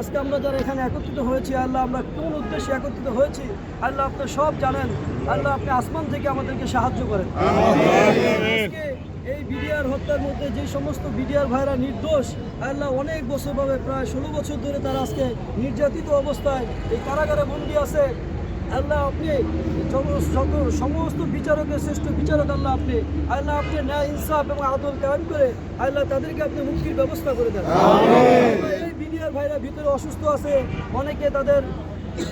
আজকে আমরা যারা এখানে একত্রিত হয়েছি, আল্লাহ আমরা কোন উদ্দেশ্যে একত্রিত হয়েছি? আল্লাহ আপনি সব জানেন। আল্লাহ আপনি আসমান থেকে আমাদেরকে সাহায্য করেন। এই বিডিআর হত্যার মধ্যে যে সমস্ত বিডিআর ভাইরা নির্দোষ, আল্লাহ অনেক বছর ভাবে, প্রায় ষোলো বছর ধরে তারা আজকে নির্যাতিত অবস্থায় এই কারাগারে বন্দি আছে। আল্লাহ আপনি সমস্ত বিচারকের শ্রেষ্ঠ বিচারক আল্লাহ আপনি। আল্লাহ আপনি ন্যায় ইনসাফ এবং আদল কায়েম করে আল্লাহ তাদেরকে আপনি মুক্তির ব্যবস্থা করে দেন। ভাইরা ভিতরে অসুস্থ আছে অনেকে তাদের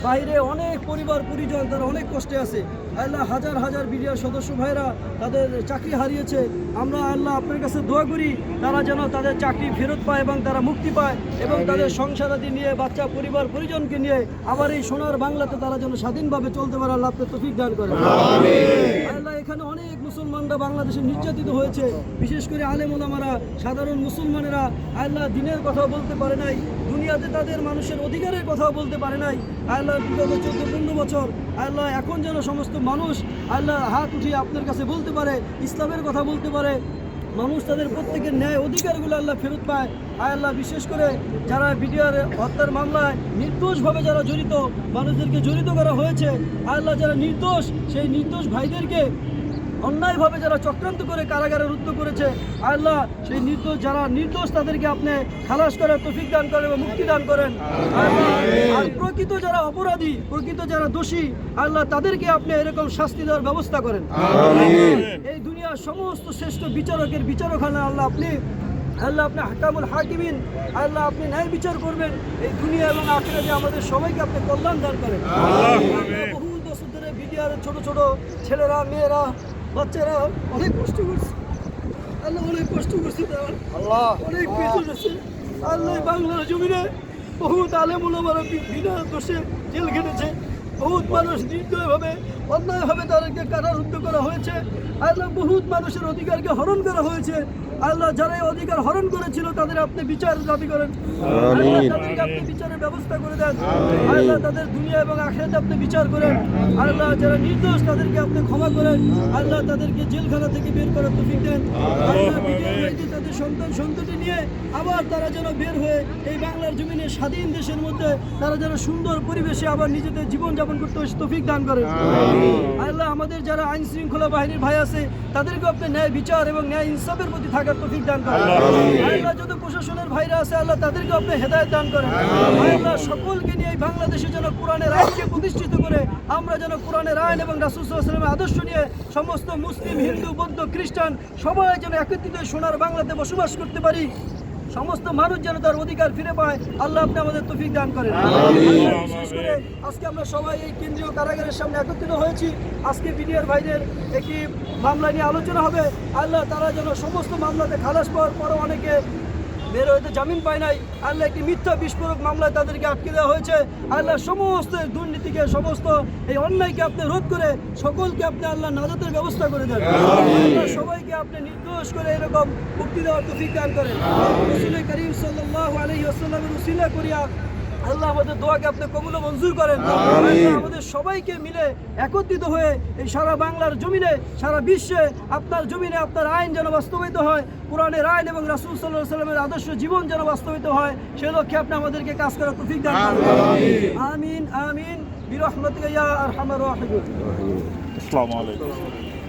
বাইরে অনেক পরিবার পরিজন তারা অনেক কষ্টে আছে। আল্লাহ হাজার হাজার বিডিআর সদস্য ভাইরা তাদের চাকরি হারিয়েছে। আমরা আল্লাহ আপনার কাছে দোয়া করি তারা যেন তাদের চাকরি ফেরত পায় এবং তারা মুক্তি পায় এবং তাদের সংসারাদি নিয়ে বাচ্চা পরিবার পরিজনকে নিয়ে আবার এই সোনার বাংলাতে তারা যেন স্বাধীনভাবে চলতে পারে আল্লাহ আপনার তফিক দান করে আল্লাহ এখানে অনেক মুসলমানরা বাংলাদেশে নির্যাতিত হয়েছে। বিশেষ করে আলেম ওলামারা সাধারণ মুসলমানেরা আল্লাহ দিনের কথা বলতে পারে নাই। দুনিয়াতে তাদের মানুষের অধিকারের কথা বলতে পারে নাই। আল্লাহ বিগত চোদ্দ পনেরো বছর আল্লাহ এখন যেন সমস্ত মানুষ আল্লাহ হাত উঠিয়ে আপনার কাছে বলতে পারে, ইসলামের কথা বলতে পারে। মানুষ তাদের প্রত্যেকের ন্যায় অধিকারগুলো আল্লাহ ফেরত পায়। আয় আল্লাহ বিশেষ করে যারা বিডিআর হত্যার মামলায় নির্দোষভাবে যারা জড়িত, মানুষদেরকে জড়িত করা হয়েছে, আল্লাহ যারা নির্দোষ, সেই নির্দোষ ভাইদেরকে অন্যায়ভাবে যারা চক্রান্ত করে কারাগারে রুদ্ধ করেছে আল্লাহ সেই নির্দোষ যারা নির্দোষ তাদেরকে আপনি খালাস করার তফিক দান করেন এবং মুক্তি দান করেন। আর প্রকৃত যারা অপরাধী প্রকৃত যারা দোষী আল্লাহ তাদেরকে আপনি এরকম শাস্তি দেওয়ার ব্যবস্থা করেন। এই দুনিয়ার সমস্ত শ্রেষ্ঠ বিচারকের বিচারক হলেন আল্লাহ আপনি আল্লাহ আপনি হাকামুল হাকিমিন আল্লাহ আপনি ন্যায় বিচার করবেন। এই দুনিয়া এবং আখেরাতে আমাদের সবাইকে আপনি কল্যাণ দান করেন। বহু বছর ধরে বিডিআরের ছোট ছোট ছেলেরা মেয়েরা বাচ্চারা অনেক কষ্ট করছে। আল্লাহ অনেক কষ্ট করছে তারা। আল্লাহ। অনেক পেছন আছে। আল্লাহ বাংলার জমিনে বহুত আলেমুল আমার বিনা দোষে জেল খেটেছে। বহুত মানুষ নির্দয়ভাবে অন্যায়ভাবে তাদেরকে কারারুদ্ধ করা হয়েছে। আল্লাহ বহুত মানুষের অধিকারকে হরণ করা হয়েছে। আল্লাহ যারা এই অধিকার হরণ করেছিল তাদের আপনি বিচার দাবি করেন। তাদেরকে আপনি বিচারের ব্যবস্থা করে দেন। আল্লাহ তাদের দুনিয়া এবং আখেরাতে আপনি বিচার করেন। আল্লাহ যারা নির্দোষ তাদেরকে আপনি ক্ষমা করেন। আল্লাহ তাদেরকে জেলখানা থেকে বের করার তৌফিক দেন। আল্লাহ তাদের সন্তান সন্ততি নিয়ে আবার তারা যেন বের হয়ে এই বাংলার জমিনে স্বাধীন দেশের মধ্যে তারা যেন সুন্দর পরিবেশে আবার নিজেদের জীবন যাপন করতে তৌফিক দান করেন। আল্লাহ আমাদের যারা আইন শৃঙ্খলা বাহিনীর ভাই আছে তাদেরকে আপনি ন্যায় বিচার এবং ন্যায় ইনসাফের প্রতি থাকার তৌফিক দান করেন। প্রশাসনের ভাইরা আছে আল্লাহ তাদেরকে আপনি হেদায়ত দান করেন। সকলকে নিয়ে এই বাংলাদেশে যেন কোরআনের আইনকে প্রতিষ্ঠিত করে আমরা যেন কোরআনের আইন এবং আদর্শ নিয়ে সমস্ত মুসলিম হিন্দু বৌদ্ধ খ্রিস্টান সবাই যেন একত্রিত সোনার বাংলাতে বসবাস করতে পারি। সমস্ত মানুষ যেন তার অধিকার ফিরে পায় আল্লাহ আপনি আমাদের তফিক দান করেন। বিশেষ করে আজকে আমরা সবাই এই কেন্দ্রীয় কারাগারের সামনে একত্রিত হয়েছি। আজকে বিডিআর ভাইদের একটি মামলা নিয়ে আলোচনা হবে। আল্লাহ তারা যেন সমস্ত মামলাতে খালাস পাওয়ার পরও অনেকে বের হইতে জামিন পায় নাই। আল্লাহ একটি মিথ্যা বিস্ফোরক মামলায় তাদেরকে আটকে দেওয়া হয়েছে। আল্লাহ সমস্ত দুর্নীতিকে সমস্ত এই অন্যায়কে আপনি রোধ করে সকলকে আপনি আল্লাহ নাজাতের ব্যবস্থা করে দেন। সবাইকে আপনি নির্দোষ করে এরকম মুক্তি দেওয়ার তো দান করেন। রসুল করিম উসিলা করিয়া আল্লাহ আমাদের দোয়াকে আপনি কবুল মঞ্জুর করেন। আমাদের সবাইকে মিলে একত্রিত হয়ে এই সারা বাংলার জমিনে সারা বিশ্বে আপনার জমিনে আপনার আইন যেন বাস্তবায়িত হয় কোরআনের আইন এবং রাসূল সাল্লাল্লাহু আলাইহি সাল্লামের আদর্শ জীবন যেন বাস্তবায়িত হয় সেই লক্ষ্যে আপনি আমাদেরকে কাজ করার তৌফিক দান আমিন আমিন। বিরহমাতিকা ইয়া আরহামার রাহিমিন। আসসালামু আলাইকুম।